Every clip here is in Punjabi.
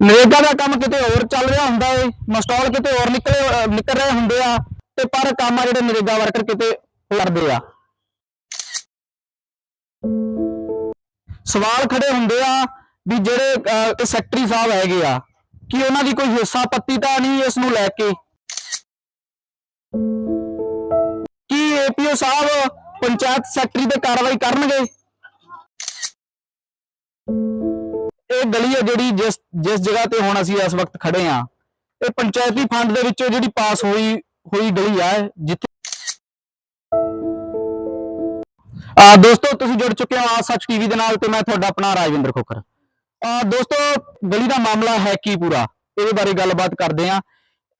ਨਰੇਗਾ ਦਾ ਕੰਮ ਕਿਤੇ ਹੋਰ ਚੱਲ ਰਿਹਾ ਹੁੰਦਾ ਏ ਮਸਟਾਲ ਕਿਤੇ ਹੋਰ ਨਿਕਲੇ ਨਿਕਲ ਰਹੇ ਹੁੰਦੇ ਆ, ਤੇ ਪਰ ਕੰਮ ਆ ਜਿਹੜੇ ਨਰੇਗਾ ਵਰਕਰ ਕਿਤੇ ਕਰਦੇ ਆ। ਸਵਾਲ ਖੜੇ ਹੁੰਦੇ ਆ ਵੀ ਜਿਹੜੇ ਸੈਕਟਰੀ ਸਾਹਿਬ ਹੈਗੇ ਆ, ਕਿ ਉਹਨਾਂ ਦੀ ਕੋਈ ਹਿੱਸਾ ਪੱਤੀ ਤਾਂ ਨਹੀਂ ਇਸ ਨੂੰ ਲੈ ਕੇ? ਕੀ ਏਪੀਓ ਸਾਹਿਬ ਪੰਚਾਇਤ ਸੈਕਟਰੀ ਤੇ ਕਾਰਵਾਈ ਕਰਨਗੇ? ਇਹ ਗਲੀ ਹੈ ਜਿਹੜੀ ਜਿਸ ਜਿਸ ਜਗ੍ਹਾ ਤੇ ਹੁਣ ਅਸੀਂ ਇਸ ਵਕਤ ਖੜੇ ਆ ਇਹ ਪੰਚਾਇਤੀ ਫੰਡ ਦੇ ਵਿੱਚੋਂ ਜਿਹੜੀ ਪਾਸ ਹੋਈ ਹੋਈ ਗਲੀ ਆ, ਜਿੱਥੇ ਆ ਦੋਸਤੋ, ਤੁਸੀਂ ਜੁੜ ਚੁੱਕੇ ਹੋ ਆ ਸੱਚ ਟੀਵੀ ਦੇ ਨਾਲ ਤੇ ਮੈਂ ਤੁਹਾਡਾ ਆਪਣਾ ਰਾਜਵਿੰਦਰ ਖੋਖਰ। ਆ ਦੋਸਤੋ, ਗਲੀ ਦਾ ਮਾਮਲਾ ਹੈ ਕੀ ਪੂਰਾ? ਇਹਦੇ ਬਾਰੇ ਗੱਲਬਾਤ ਕਰਦੇ ਆ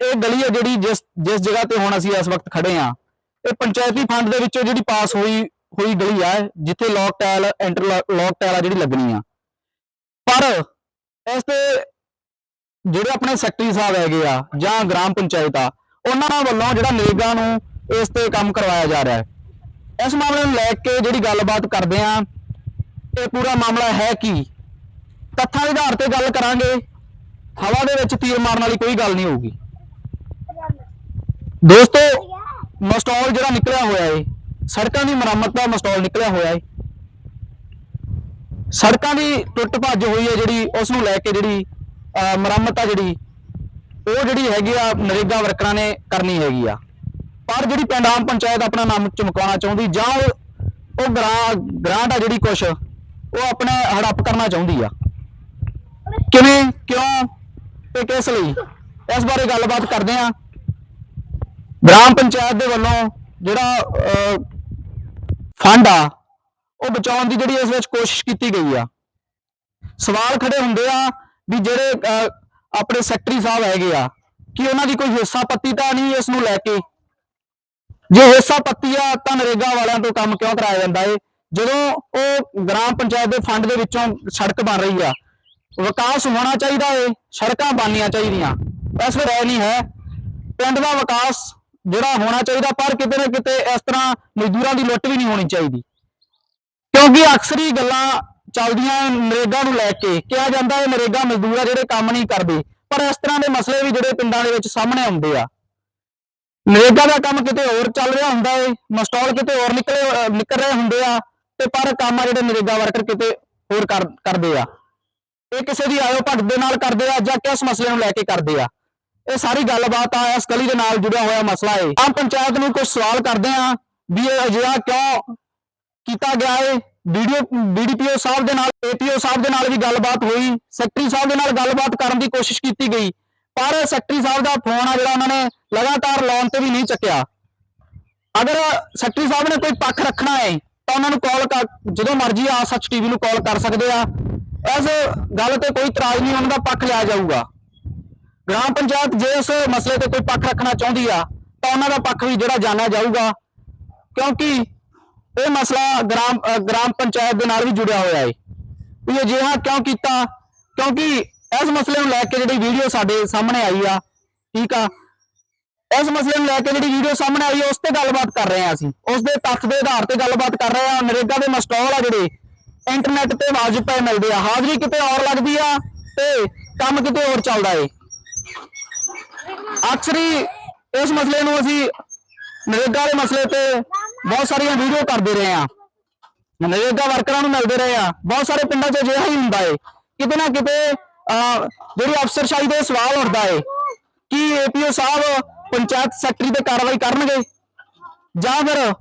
ਇਹ ਗਲੀ ਹੈ ਜਿਹੜੀ ਜਿਸ ਜਿਸ ਜਗ੍ਹਾ ਤੇ ਹੁਣ ਅਸੀਂ ਇਸ ਵਕਤ ਖੜੇ ਆ ਇਹ ਪੰਚਾਇਤੀ ਫੰਡ ਦੇ ਵਿੱਚੋਂ ਜਿਹੜੀ ਪਾਸ ਹੋਈ ਹੋਈ ਗਲੀ ਆ, ਜਿੱਥੇ ਲੋਕ ਟਾਇਲ ਐਂਟਰ ਲੋਕ ਟਾਇਲ ਆ ਜਿਹੜੀ ਲੱਗਣੀ ਆ। ਪਰ ਇਸ ਤੇ ਜਿਹੜੇ ਆਪਣੇ ਸੈਕਟਰੀ ਸਾਹਿਬ ਹੈਗੇ ਆ ਜਾਂ ਗ੍ਰਾਮ ਪੰਚਾਇਤ ਆ, ਉਹਨਾਂ ਵੱਲੋਂ ਜਿਹੜਾ ਨਰੇਗਾ ਨੂੰ ਇਸ ਤੇ ਕੰਮ ਕਰਵਾਇਆ ਜਾ ਰਿਹਾ ਹੈ। ਇਸ ਮਾਮਲੇ ਨੂੰ ਲੈ ਕੇ ਜਿਹੜੀ ਗੱਲਬਾਤ ਕਰਦੇ ਆ, ਇਹ ਪੂਰਾ ਮਾਮਲਾ ਹੈ ਕੀ? ਤੱਥਾਂ ਦੇ ਆਧਾਰ ਤੇ ਗੱਲ ਕਰਾਂਗੇ। ਹਵਾ ਦੇ ਵਿੱਚ ਤੀਰ ਮਾਰਨ ਵਾਲੀ ਕੋਈ ਗੱਲ ਨਹੀਂ ਹੋਊਗੀ। ਦੋਸਤੋ, ਮਸਟਾਲ ਜਿਹੜਾ ਨਿਕਲਿਆ ਹੋਇਆ ਏ, ਸੜਕਾਂ ਦੀ ਮੁਰੰਮਤ ਦਾ ਮਸਟਾਲ ਨਿਕਲਿਆ ਹੋਇਆ ਏ। ਸੜਕਾਂ ਦੀ ਟੁੱਟ ਭੱਜ ਹੋਈ ਹੈ ਜਿਹੜੀ, ਉਸ ਨੂੰ ਲੈ ਕੇ ਜਿਹੜੀ ਮੁਰੰਮਤ ਆ ਜਿਹੜੀ, ਉਹ ਜਿਹੜੀ ਹੈਗੀ ਆ, ਨਰੇਗਾ ਵਰਕਰਾਂ ਨੇ ਕਰਨੀ ਹੈਗੀ ਆ। ਪਰ ਜਿਹੜੀ ਪਿੰਡ ਆਮ ਪੰਚਾਇਤ ਆਪਣਾ ਨਾਮ ਚਮਕਾਉਣਾ ਚਾਹੁੰਦੀ, ਜਾਂ ਉਹ ਉਹ ਗ੍ਰਾਂ, ਗ੍ਰਾਂਟ ਆ ਜਿਹੜੀ ਕੁਛ, ਉਹ ਆਪਣੇ ਹੜੱਪ ਕਰਨਾ ਚਾਹੁੰਦੀ ਆ। ਕਿਵੇਂ, ਕਿਉਂ ਤੇ ਕਿਸ ਲਈ? ਇਸ ਬਾਰੇ ਗੱਲਬਾਤ ਕਰਦੇ ਆ। ਗ੍ਰਾਮ ਪੰਚਾਇਤ ਦੇ ਵੱਲੋਂ ਜਿਹੜਾ ਫੰਡ ਆ ਉਹ ਬਚਾਉਣ ਦੀ ਜਿਹੜੀ ਇਸ ਵਿੱਚ ਕੋਸ਼ਿਸ਼ ਕੀਤੀ ਗਈ ਆ। ਸਵਾਲ ਖੜੇ ਹੁੰਦੇ ਆ ਵੀ ਜਿਹੜੇ ਆਪਣੇ ਸੈਕਟਰੀ ਸਾਹਿਬ ਹੈਗੇ ਆ, ਕਿ ਉਹਨਾਂ ਦੀ ਕੋਈ ਹਿੱਸਾ ਪੱਤੀ ਤਾਂ ਨਹੀਂ ਇਸ ਨੂੰ ਲੈ ਕੇ? ਜੇ ਹਿੱਸਾ ਪੱਤੀ ਆ, ਤਾਂ ਨਰੇਗਾ ਵਾਲਿਆਂ ਤੋਂ ਕੰਮ ਕਿਉਂ ਕਰਾਇਆ ਜਾਂਦਾ ਏ? ਜਦੋਂ ਉਹ ਗ੍ਰਾਮ ਪੰਚਾਇਤ ਦੇ ਫੰਡ ਦੇ ਵਿੱਚੋਂ ਸੜਕ ਬਣ ਰਹੀ ਆ, ਵਿਕਾਸ ਹੋਣਾ ਚਾਹੀਦਾ ਏ, ਸੜਕਾਂ ਬਣਨੀਆਂ ਚਾਹੀਦੀਆਂ। ਇਸ ਵੇਲੇ ਇਹ ਨਹੀਂ ਹੈ, ਪਿੰਡ ਦਾ ਵਿਕਾਸ ਜਿਹੜਾ ਹੋਣਾ ਚਾਹੀਦਾ, ਪਰ ਕਿਤੇ ਨਾ ਕਿਤੇ ਇਸ ਤਰ੍ਹਾਂ ਮਜ਼ਦੂਰਾਂ ਦੀ ਲੁੱਟ ਵੀ ਨਹੀਂ ਹੋਣੀ ਚਾਹੀਦੀ। ਕਿਉਂਕਿ ਅਕਸਰ ਹੀ ਗੱਲਾਂ ਚੱਲਦੀਆਂ ਨਰੇਗਾ ਨੂੰ ਲੈ ਕੇ। ਕਿਹਾ ਜਾਂਦਾ ਹੈ ਨਰੇਗਾ ਮਜ਼ਦੂਰ ਆ ਜਿਹੜੇ ਕੰਮ ਨਹੀਂ ਕਰਦੇ। ਪਰ ਇਸ ਤਰ੍ਹਾਂ ਦੇ ਮਸਲੇ ਵੀ ਜਿਹੜੇ ਪਿੰਡਾਂ ਦੇ ਵਿੱਚ ਸਾਹਮਣੇ ਆਉਂਦੇ ਆ। ਨਰੇਗਾ ਦਾ ਕੰਮ ਕਿਤੇ ਹੋਰ ਚੱਲ ਰਿਹਾ ਹੁੰਦਾ ਏ, ਮਸਟਾਲ ਕਿਤੇ ਹੋਰ ਨਿਕਲੇ ਨਿਕਲ ਰਹੇ ਹੁੰਦੇ ਆ ਤੇ ਪਰ ਕੰਮ ਆ ਜਿਹੜੇ ਨਰੇਗਾ ਵਰਕਰ ਕਿਤੇ ਹੋਰ ਕਰ- ਕਰਦੇ ਆ। ਇਹ ਕਿਸੇ ਦੀ ਆਇਓ ਭਗਤ ਦੇ ਨਾਲ ਕਰਦੇ ਆ ਜਾਂ ਕਿਸ ਮਸਲੇ ਨੂੰ ਲੈ ਕੇ ਕਰਦੇ ਆ। ਇਹ ਸਾਰੀ ਗੱਲਬਾਤ ਆ ਇਸ ਗਲੀ ਦੇ ਨਾਲ ਜੁੜਿਆ ਹੋਇਆ ਮਸਲਾ ਏ। ਆਮ ਪੰਚਾਇਤ ਨੂੰ ਕੁਝ ਸਵਾਲ ਕਰਦੇ ਆ ਵੀ ਇਹ ਅਜਿਹਾ ਕਿਉਂ ਕੀਤਾ ਗਿਆ ਏ। ਵੀਡੀਓ ਬੀਡੀਪੀਓ ਸਾਹਿਬ ਦੇ ਨਾਲ ਏਪੀਓ ਸਾਹਿਬ ਦੇ ਨਾਲ ਵੀ ਗੱਲਬਾਤ ਹੋਈ। ਸੈਕਟਰੀ ਸਾਹਿਬ ਦੇ ਨਾਲ ਗੱਲਬਾਤ ਕਰਨ ਦੀ ਕੋਸ਼ਿਸ਼ ਕੀਤੀ ਗਈ। ਪਰ ਸੈਕਟਰੀ ਸਾਹਿਬ ਦਾ ਫੋਨ ਆ ਜਿਹੜਾ ਉਹਨਾਂ ਨੇ ਲਗਾਤਾਰ ਲਾਉਣ ਤੇ ਵੀ ਨਹੀਂ ਚੱਕਿਆ। ਅਗਰ ਸੈਕਟਰੀ ਸਾਹਿਬ ਨੇ ਕੋਈ ਪੱਖ ਰੱਖਣਾ ਹੈ ਤਾਂ ਉਹਨਾਂ ਨੂੰ ਕਾਲ ਜਦੋਂ ਮਰਜ਼ੀ ਆ ਸੱਚ ਟੀਵੀ ਨੂੰ ਕਾਲ ਕਰ ਸਕਦੇ ਆ। ਇਸ ਗੱਲ ਤੇ ਕੋਈ ਇਤਰਾਜ਼ ਨਹੀਂ, ਉਹਨਾਂ ਦਾ ਪੱਖ ਲਿਆ ਜਾਊਗਾ। ਗ੍ਰਾਮ ਪੰਚਾਇਤ ਜੇ ਇਸ ਮਸਲੇ ਤੇ ਕੋਈ ਪੱਖ ਰੱਖਣਾ ਚਾਹੁੰਦੀ ਆ, ਤਾਂ ਉਹਨਾਂ ਦਾ ਪੱਖ ਵੀ ਜਿਹੜਾ ਜਾਣਿਆ ਜਾਊਗਾ। ਕਿਉਂਕਿ ਇਹ ਮਸਲਾ ਗ੍ਰਾਮ ਗ੍ਰਾਮ ਪੰਚਾਇਤ ਦੇ ਨਾਲ ਵੀ ਜੁੜਿਆ ਹੋਇਆ ਹੈ ਵੀ ਅਜਿਹਾ ਕਿਉਂ ਕੀਤਾ? ਕਿਉਂਕਿ ਇਸ ਮਸਲੇ ਨੂੰ ਲੈ ਕੇ ਜਿਹੜੀ ਵੀਡੀਓ ਸਾਡੇ ਸਾਹਮਣੇ ਆਈ ਆ ਠੀਕ ਆ? ਇਸ ਮਸਲੇ ਨੂੰ ਲੈ ਕੇ ਜਿਹੜੀ ਵੀਡੀਓ ਸਾਹਮਣੇ ਆਈ ਆ, ਉਸ ਤੇ ਗੱਲਬਾਤ ਕਰ ਰਹੇ ਆ ਅਸੀਂ। ਉਸ ਦੇ ਤੱਥ ਦੇ ਆਧਾਰ ਤੇ ਗੱਲਬਾਤ ਕਰ ਰਹੇ ਆ ਨਰੇਗਾ ਦੇ ਮਸਟੋਲ ਆ ਜਿਹੜੇ ਇੰਟਰਨੈਟ ਤੇ ਵਾਜਬ ਪਏ ਮਿਲਦੇ ਆ। ਹਾਜ਼ਰੀ ਕਿਤੇ ਹੋਰ ਲੱਗਦੀ ਆ ਤੇ ਕੰਮ ਕਿਤੇ ਹੋਰ ਚੱਲਦਾ ਏ। ਅਕਸਰ ਹੀ ਇਸ ਮਸਲੇ ਨੂੰ ਅਸੀਂ ਨਰੇਗਾ ਦੇ ਮਸਲੇ ਤੇ ਬਹੁਤ ਸਾਰੀਆਂ ਵੀਡੀਓ ਕਰਦੇ ਰਹੇ ਆ। ਨਰੇਗਾ ਵਰਕਰਾਂ ਨੂੰ ਮਿਲਦੇ ਰਹੇ ਆ। ਬਹੁਤ ਸਾਰੇ ਪਿੰਡਾਂ 'ਚ ਅਜਿਹਾ ਹੀ ਹੁੰਦਾ ਏ। ਕਿਤੇ ਨਾ ਕਿਤੇ ਅਹ, ਜਿਹੜੀ ਅਫਸਰਸ਼ਾਹੀ ਦੇ ਸਵਾਲ ਉੱਠਦਾ ਏ ਕਿ ਏਪੀਓ ਸਾਹਿਬ ਪੰਚਾਇਤ ਸੈਕਟਰੀ ਤੇ ਕਾਰਵਾਈ ਕਰਨਗੇ। ਜਾਂ ਫਿਰ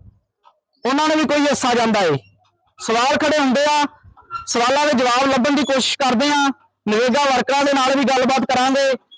ਉਹਨਾਂ ਨੂੰ ਵੀ ਕੋਈ ਹਿੱਸਾ ਜਾਂਦਾ ਏ। ਸਵਾਲ ਖੜੇ ਹੁੰਦੇ ਆ। ਸਵਾਲਾਂ ਦੇ ਜਵਾਬ ਲੱਭਣ ਦੀ ਕੋਸ਼ਿਸ਼ ਕਰਦੇ ਆ। ਨਰੇਗਾ ਵਰਕਰਾਂ ਦੇ ਨਾਲ ਵੀ ਗੱਲਬਾਤ ਕਰਾਂਗੇ।